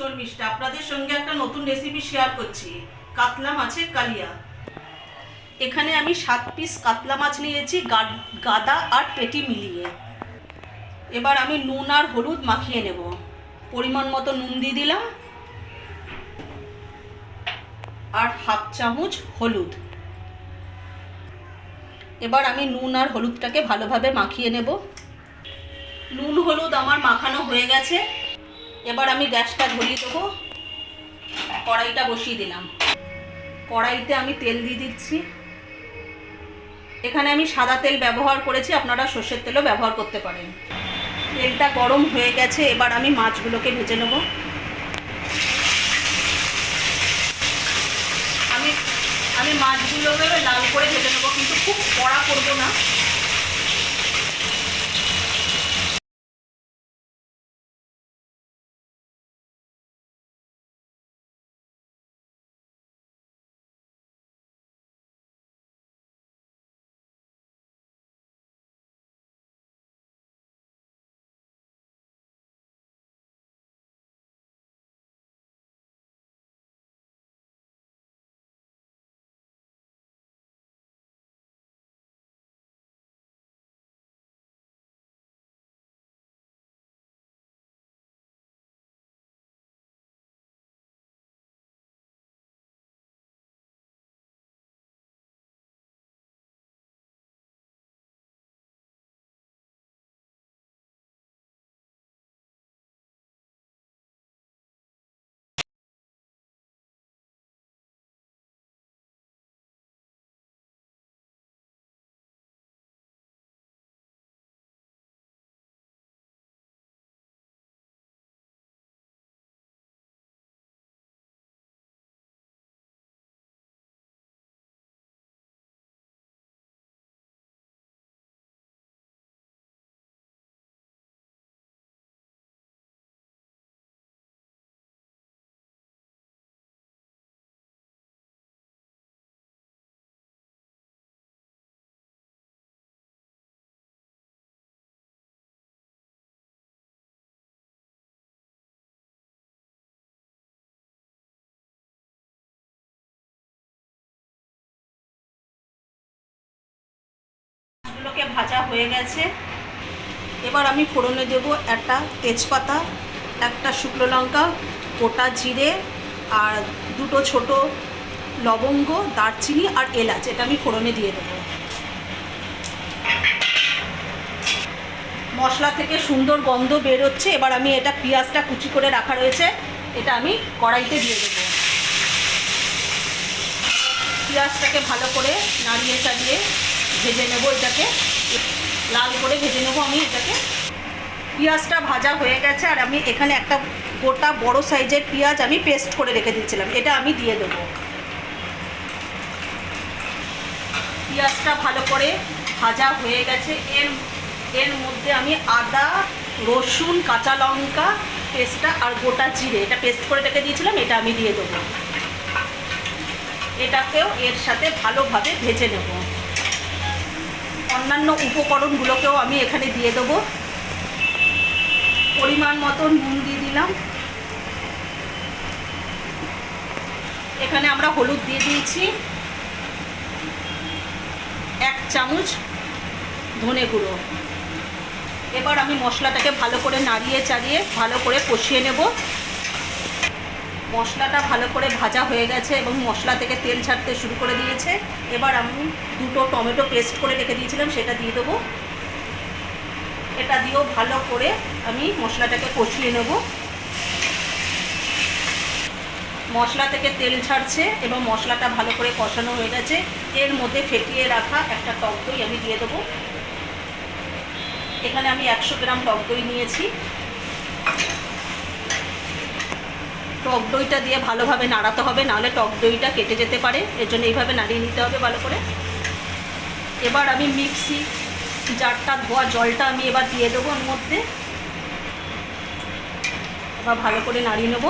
শর্মিষ্ঠা আপনাদের সঙ্গে একটা নতুন রেসিপি শেয়ার করছি। কাতলা মাছের কালিয়া। এখানে আমি সাত পিস কাতলা মাছ নিয়েছি গাদা আর পেটি মিলিয়ে। এবার আমি নুন আর হলুদ মাখিয়ে নেব। পরিমাণ মতো নুন দিয়ে দিলাম। আর হাফ চামচ হলুদ। এবার আমি নুন আর হলুদটাকে ভালোভাবে মাখিয়ে নেব। নুন হলুদ আমার মাখানো হয়ে গেছে। এবার আমি গ্যাসটা ধরিয়ে দেবো। কড়াইটা বসিয়ে দিলাম। কড়াইতে আমি তেল দিয়ে দিচ্ছি। এখানে আমি সাদা তেল ব্যবহার করেছি, আপনারা সর্ষের তেলও ব্যবহার করতে পারেন। তেলটা গরম হয়ে গেছে, এবার আমি মাছগুলোকে ভেজে নেব। আমি আমি মাছগুলোকে লাল করে ভেজে নেব, কিন্তু খুব কড়া করব না। মাছগুলোকে ভাজা হয়ে গেছে। এবার আমি ফোড়নে দেব একটা তেজপাতা, একটা শুকনো লঙ্কা, গোটা জিরে আর দুটো ছোট লবঙ্গ, দারচিনি আর এলাচ, এটা আমি ফোড়নে দিয়ে দেবো। মশলা থেকে সুন্দর গন্ধ বেরোচ্ছে, এবার আমি এটা পেঁয়াজটা কুচি করে রাখা রয়েছে, এটা আমি কড়াইতে দিয়ে দেবো। পেঁয়াজটাকে ভালো করে নাড়িয়ে চাড়িয়ে ভেজে নেব এটাকে। লাল করে ভেজে নেব আমি এটাকে। পেঁয়াজটা ভাজা হয়ে গেছে, আর আমি এখানে একটা গোটা বড় সাইজের পেঁয়াজ আমি পেস্ট করে রেখে দিয়েছিলাম। এটা আমি দিয়ে দেবো। পেঁয়াজটা ভালো করে ভাজা হয়ে গেছে। এর এর মধ্যে আমি আদা, রসুন, কাঁচা লঙ্কা পেস্টটা আর গোটা জিরে, এটা পেস্ট করে রেখে দিয়েছিলাম, এটা আমি দিয়ে দেবো। এটাকেও এর সাথে ভালোভাবে ভেজে নেব। অন্যান্য উপকরণগুলোকেও আমি এখানে দিয়ে দেবো। পরিমাণ মতো নুন দিয়ে দিলাম। এখানে আমরা হলুদ দিয়ে দিয়েছি। এক চামচ ধনে গুঁড়ো। এবার আমি মশলাটাকে ভালো করে নাড়িয়ে চাড়িয়ে ভালো করে কষিয়ে নেব। মশলাটা ভালো করে ভাজা হয়ে গেছে এবং মশলা থেকে তেল ছাড়তে শুরু করে দিয়েছে। এবার আমি দুটো টমেটো পেস্ট করে রেখে দিয়েছিলাম, সেটা দিয়ে দেবো। এটা দিয়েও ভালো করে আমি মশলাটাকে কষিয়ে নেব। মশলা থেকে তেল ছাড়ছে এবং মশলাটা ভালো করে কষানো হয়ে গেছে। এর মধ্যে ফেটিয়ে রাখা একটা টক দই আমি দিয়ে দেবো। এখানে আমি একশো গ্রাম টক দই নিয়েছি। টক দইটা দিয়ে ভালোভাবে নাড়াতে হবে, নাহলে টক দইটা কেটে যেতে পারে। এর জন্য এইভাবে নাড়িয়ে নিতে হবে ভালো করে। এবার আমি মিক্সি জারটা, ধোয়া জলটা আমি এবার দিয়ে দেবো ওর মধ্যে। এবার ভালো করে নাড়িয়ে নেব।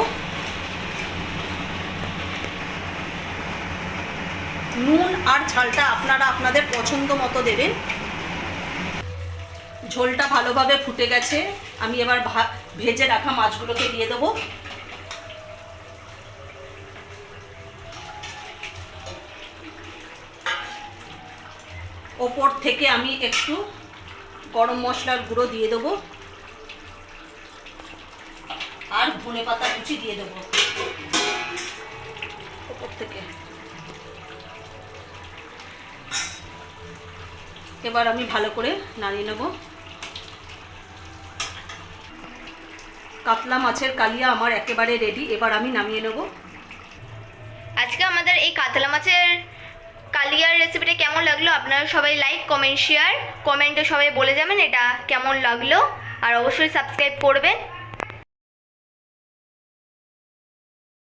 নুন আর ঝালটা আপনারা আপনাদের পছন্দ মতো দেবেন। ঝোলটা ভালোভাবে ফুটে গেছে। আমি এবার ভেজে রাখা মাছগুলোকে দিয়ে দেবো। ওপর থেকে আমি একটু গরম মশলার গুঁড়ো দিয়ে দেবো। আর ধনে পাতা কুচি দিয়ে দেবো। ওপর থেকে। এবার আমি ভালো করে নাড়িয়ে নেব। কাতলা মাছের কালিয়া আমার একেবারে রেডি এবার আমি নামিয়ে নেব। আজকে আমাদের এই কাতলা মাছের কালিয়ার রেসিপিটা কেমন লাগল? আপনারা সবাই লাইক কমেন্ট শেয়ার কমেন্টে সবাই বলে যাবেন এটা কেমন লাগল। আর অবশ্যই সাবস্ক্রাইব করবেন।